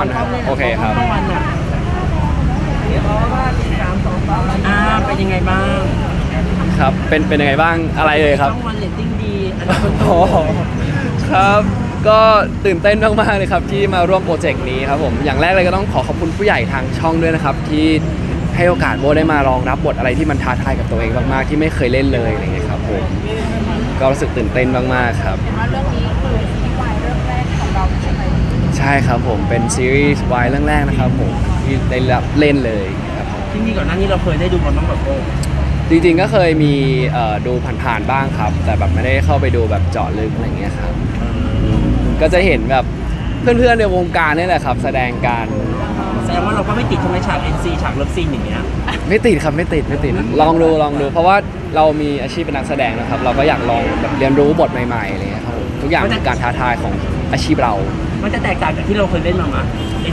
วันครับโอเคครับช่องวันน่ะอ่าเป็นยังไงบ้างครับเป็นเป็นยังไงบ้างอะไรเลยครับ ช่องวันเรตติ้งดีอันดับต้นอ๋อครับก็ตื่นเต้นมากๆเลยครับที่มาร่วมโปรเจกต์นี้ครับผมอย่างแรกเลยก็ต้องขอขอบคุณผู้ใหญ่ทางช่องด้วยนะครับ ที่ให้โอกาสโบได้มาลองรับบทอะไรที่มันท้าทายกับตัวเองมากๆที่ไม่เคยเล่นเลยอะไรเงี้ยครับผมก็รู้สึกตื่นเต้นมากๆครับ เห็นว่าเรื่องนี้ ใช่ครับผมเป็นซีรีส์วายเรื่องแรกนะครับผมที่ได้รับเล่นเลยครับผมที่นี่ก่อนหน้านี้เราเคยได้ดูมันบ้างแบบโอ้จริงๆก็เคยมีเอ่อดูผ่านๆบ้างครับ แต่แบบไม่ได้เข้าไปดูแบบเจาะลึกอะไรเงี้ยครับ ก็จะเห็นแบบเพื่อนๆในวงการนี่แหละครับ แสดงการแสดงว่าเราก็ไม่ติดใช่ไหมฉาก NC ฉากเลิฟซีนอย่างเงี้ยไม่ติดครับไม่ติดไม่ติดลองดูลองดู เพราะว่าเรามีอาชีพเป็นนักแสดงนะครับ เราก็อยากลองแบบเรียนรู้บทใหม่ๆอะไรเงี้ยครับผมทุกอย่างเป็นการท้าทายของอาชีพเรา มันจะแตกต่างจากที่เราเคยเล่นมาไหม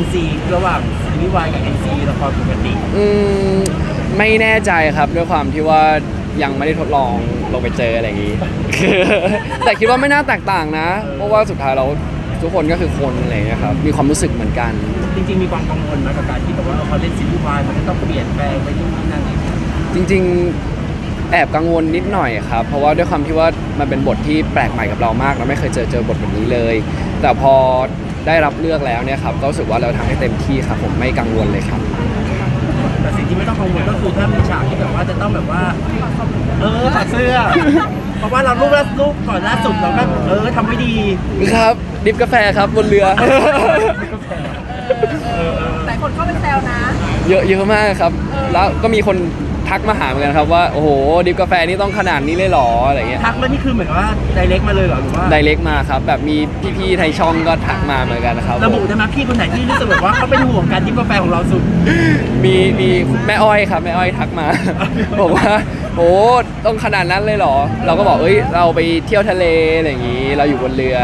NC ระหว่างซีรีส์วายกับ NC ละครปกติ อืมไม่แน่ใจครับด้วยความที่ว่ายังไม่ได้ทดลองลงไปเจออะไรอย่างนี้ แต่คิดว่าไม่น่าแตกต่างนะ เพราะว่าสุดท้ายเราทุกคนก็คือคนอะไรอย่างเงี้ยครับมีความรู้สึกเหมือนกัน จริงๆ มีความกังวลไหมกับการที่แบบว่าเขาเล่นซีรีส์วายมันจะต้องเปลี่ยนแปลงไปนู่นนี่นั่นอะไรอย่างเงี้ยจริงๆ แอบกังวลนิดหน่อยครับ เพราะว่าด้วยความที่ว่ามันเป็นบทที่แปลกใหม่กับเรามาก เราไม่เคยเจอเจอบทแบบนี้เลย แต่พอได้รับเลือกแล้วเนี่ยครับก็รู้สึกว่าเราทำให้เต็มที่ครับผมไม่กังวลเลยครับแต่สิ่งที่ไม่ต้องกังวลก็คือถ้ามีฉากที่แบบว่าจะต้องแบบว่า เออถอดเสื้อ เพราะว่าเรารูปล่ารูปก่อนล่าสุดเราก็เออทำไม่ดีครับดิฟกาแฟครับบนเรือหลายคนก็ไปแซวนะ เยอะเยอะมากครับ แล้วก็มีคน ทักมาหาเหมือนกันครับว่า โอ้โหดิฟกาแฟนี่ต้องขนาดนี้เลยเหรออะไรเงี้ยทักแล้วนี่คือเหมือนว่าไดเรกมาเลยเหรอหรือว่าไดเล็กมาครับ แบบมีพี่ๆไทยช่องก็ทักมาเหมือนกันนะครับระบุได้ไหมพี่คนไหนที่รู้สึกแบบว่าเขาเป็นห่วงการดิบกาแฟของเราสุดมีมีแม่อ้อยครับแม่อ้อยทักมา บอกว่าโอ้ต้องขนาดนั้นเลยเหรอ เราก็บอกเอ้ยเราไปเที่ยวทะเลอะไรอย่างงี้ เราอยู่บนเรือ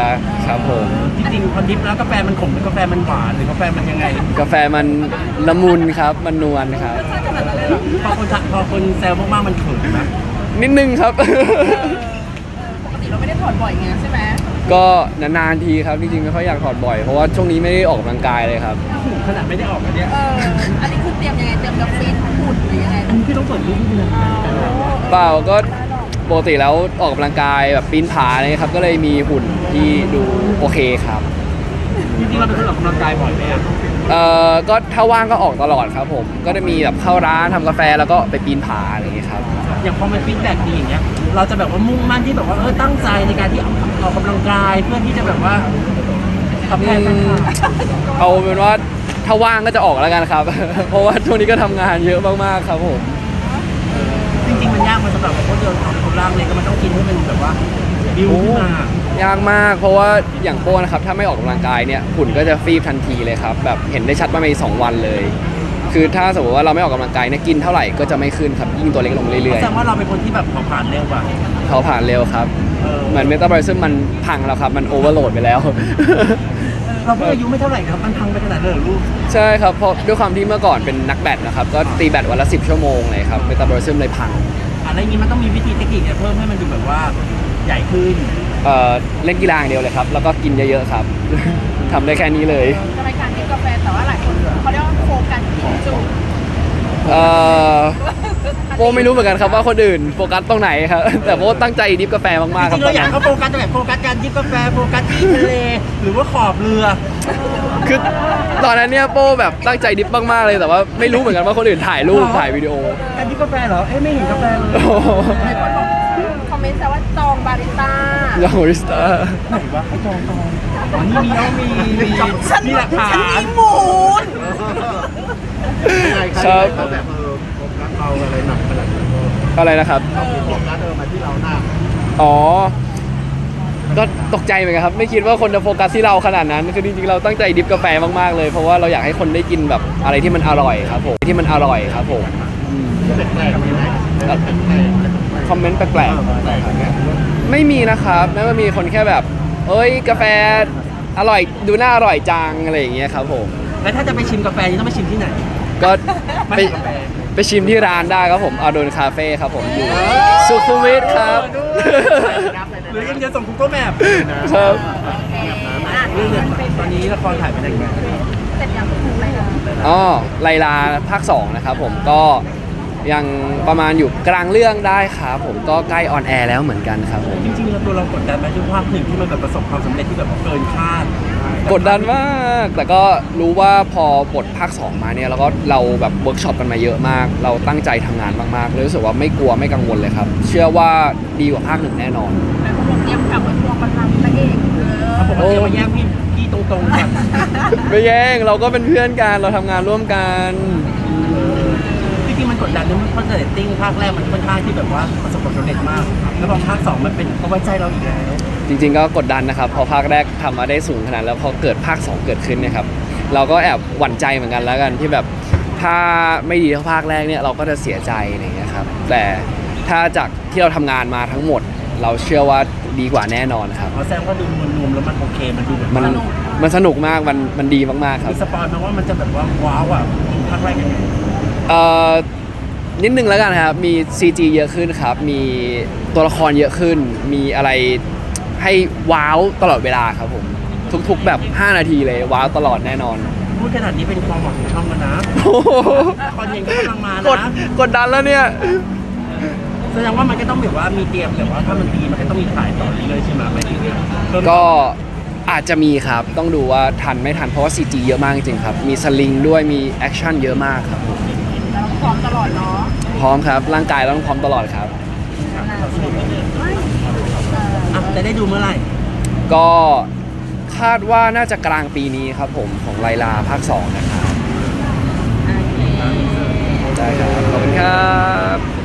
ครับผมจริงๆพอดิบแล้วกาแฟมันขมหรือกาแฟมันหวานหรือกาแฟมันยังไง กาแฟมันละมุนครับมันนวลครับ พอคนทักพอคนแซวมากๆมันเขินนะนิดนึงครับ ปกติเราไม่ได้ถอดบ่อยไงใช่ไหมก็นานๆทีครับจริงๆไม่ค่อยอยากถอดบ่อยเพราะว่าช่วงนี้ไม่ได้ออกกำลังกายเลยครับ ขนาดไม่ได้ออกมาเนี่ยเออ อันนี้คือเตรียมยังไง เตรียมกับฟิตหุ่นหรือยังไงอันนี้พี่ต้องเปิดรูปให้ดูนะเปล่าก็ปกติแล้วออกกำลังกายแบบปีนผาอะไรเงี้ยครับก็เลยมีหุ่นที่ดูโอเคครับ จริงๆเราเป็นคนออกกำลังกายบ่อยไหมอะ เอ่อก็ถ้าว่างก็ออกตลอดครับผม ก็จะมีแบบเข้าร้านทำกาแฟแล้วก็ไปปีนผาอะไรอย่างเงี้ยครับ อย่างพอมันฟีดแบ็กดีอย่างเงี้ยเราจะแบบว่ามุ่งมั่นที่แบบว่าเออตั้งใจในการที่ออกกำลังกายเพื่อที่จะแบบว่าตอบแทนแฟนคลับเอาเป็นว่าถ้าว่างก็จะออกแล้วกันครับ เพราะว่าช่วงนี้ก็ทำงานเยอะมากๆครับผม จริงๆมันยากมันสำหรับคนเดินของคนร่างเลยก็มันต้องกินให้มันแบบว่าบิวขึ้นมา ยากมากเพราะว่าอย่างโป้นะครับถ้าไม่ออกกำลังกายเนี่ยหุ่นก็จะฟีบทันทีเลยครับแบบเห็นได้ชัดว่าในสองวันเลย คือถ้าสมมติว่าเราไม่ออกกำลังกายเนี่ยกินเท่าไหร่ก็จะไม่ขึ้นครับยิ่งตัวเล็กลงเรื่อยแสดงว่าเราเป็นคนที่แบบเผาผ่านเร็วกว่าๆเขาผ่านเร็วครับเออเหมือนเมตาบอลิซึมมันพังแล้วครับมันโอเวอร์โหลดไปแล้วเราเพิ่งอายุไม่เท่าไหร่ครับมันพังไปขนาดนั้นเหรอลูกใช่ครับเพราะด้วยความที่เมื่อก่อนเป็นนักแบดนะครับก็ตีแบดวันละ10ชั่วโมงเลยครับเมตาบอลิซึมเลยพังอะไรอย่างงี้มันต้องมีวิธีเทคนิคเนี่ยเพิ่มให้มันดูแบบว่าใหญ่ขึ้น เอ่อเล่นกีฬาอย่างเดียวเลยครับ แล้วก็กินเยอะๆครับ ทำได้แค่นี้เลยจะรายการกินกาแฟแต่ว่าหลายคนเขาเรียกว่าโฟกัสกินจุเอ่อโบไม่รู้เหมือนกันครับว่าคนอื่นโฟกัสตรงไหนครับ แต่โบตั้งใจดิฟกาแฟมากๆจครับริงๆเราอยากเขาโฟกัสแต่แบบโฟกัสการจิบกาแฟโฟกัสที่ทะเลหรือว่าขอบเรือ คือตอนนั้นเนี่ยโบแบบตั้งใจดิฟมากๆเลยแต่ว่าไม่รู้เหมือนกันว่าคนอื่นถ่ายรูปถ่ายวิดีโอ การจิบกาแฟเหรอเอ้ยไม่เห็นกาแฟเลย โอ้โห เมนต์แซวว่าจองบาริสต้ายาโฮริสตาไหนวะเขาจองจองอ๋อนี่มีแล้วมีมีมีหลักฐาฉันนมีมูลครับเขาแบบเออโฟกัสเราอะไรหนักขนาดนั้นอะไรนะครับโฟกัสเออมาที่เราหน้าอ๋อ ก็ตกใจเหมือนกันครับ ไม่คิดว่าคนจะโฟกัสที่เราขนาดนั้นคือจริงๆเราตั้งใจดิฟกาแฟมากๆเลย เพราะว่าเราอยากให้คนได้กินแบบอะไรที่มันอร่อยครับผมที่มันอร่อยครับผมแปลกๆมีไหมแปลก คอมเมนต์แปลกๆแปลกๆๆไม่มีนะครับแม้ว่ามีคนแค่แบบ เอ้ยกาแฟอร่อยดูน่าอร่อยจังอะไรอย่างเงี้ยครับผมแล้วถ้าจะไปชิมกาแฟนี่ต้องไปชิมที่ไหน ก็ไม่ไปมีกาแฟไปชิมที่ร้านได้ครับผมอาโดนคาเฟ่ครับผมอยู่สุขุมวิทครับหรือยังจะส่ง Google Map ครับอะเรื่องเนี่ยตอนนี้ละครถ่ายไปได้ไงเสร็จยังถูกเลยนะอ๋อไลลาภาค 2 นะครับผมก็ ยังประมาณอยู่กลางเรื่องได้ครับผมก็ใกล้ออนแอร์แล้วเหมือนกันครับผมจริงๆแล้วตัวเรากดดันไหมด้วยภาคหนึ่งที่มันแบบประสบความสำเร็จที่แบบว่าเกินคาดกดดันมาก แต่ก็รู้ว่าพอบทภาค 2 มาเนี่ยเราก็เราแบบเวิร์กช็อปกันมาเยอะมาก เราตั้งใจทำงานมากๆเลยรู้สึกว่าไม่กลัวไม่กังวลเลยครับ เชื่อว่าดีกว่าภาคหนึ่งแน่นอนแต่เขาบอกเตรียมกลับมาทวงบัลลังก์พระเอกเออเขาบอกว่าเดี๋ยวมาแย่งพี่พี่ตรงๆแบบไม่แย่งเราก็เป็นเพื่อนกันเราทำงานร่วมกัน จริงๆมันกดดันนะเพราะเรตติ้งภาคแรกมันค่อนข้างที่แบบว่าประสบความสำเร็จมาก แล้วพอภาคสองมันเป็นเขาไว้ใจเราอีกแล้วจริงๆก็กดดันนะครับพอภาคแรกทำมาได้สูงขนาดแล้วพอเกิดภาค 2 เกิดขึ้นเนะครับเราก็แอบหวั่นใจเหมือนกันแล้วกันที่แบบถ้าไม่ดีเท่าภาคแรกเนี่ยเราก็จะเสียใจอะไรอย่างเงี้ยครับแต่ถ้าจากที่เราทำงานมาทั้งหมด เราเชื่อว่าดีกว่าแน่นอนครับเพราะแซมก็ดูรวมๆแล้วมันโอเค มันดูแบบมันมันสนุกมากมันมันดีมากๆครับ มีสปอยล์มาว่ามันจะแบบว่าว้าวอะ ภาคแรกยังไงเอ่อนิดนึงแล้วกันครับ มี CG เยอะขึ้นครับ มีตัวละครเยอะขึ้น มีอะไรให้ว้าวตลอดเวลาครับผม ทุกๆแบบ 5 นาทีเลยว้าวตลอดแน่นอน พูดขนาดนี้เป็นความหวังของช่องแล้วนะโอ้โหคอนเทนต์ก็กำลังมากดนะกดดันแล้วเนี่ย แสดงว่ามันก็ต้องแบบว่ามีเตรียมแบบว่าถ้ามันดีมันก็ต้องมีถ่ายต่อเรื่อยๆใช่ไหมไม่ถึงเพิ่มก็ อาจจะมีครับ ต้องดูว่าทันไม่ทันเพราะว่า CG เยอะมากจริงๆครับ มีสลิงด้วยมีแอคชั่นเยอะมากครับผมเราพร้อมตลอดเนาะพร้อมครับ ร่างกายเราต้องพร้อมตลอดครับ อะจะได้ดูเมื่อไหร่ ก็คาดว่าน่าจะกลางปีนี้ครับผมของไลลาภาค2นะครับได้ครับขอบคุณครับ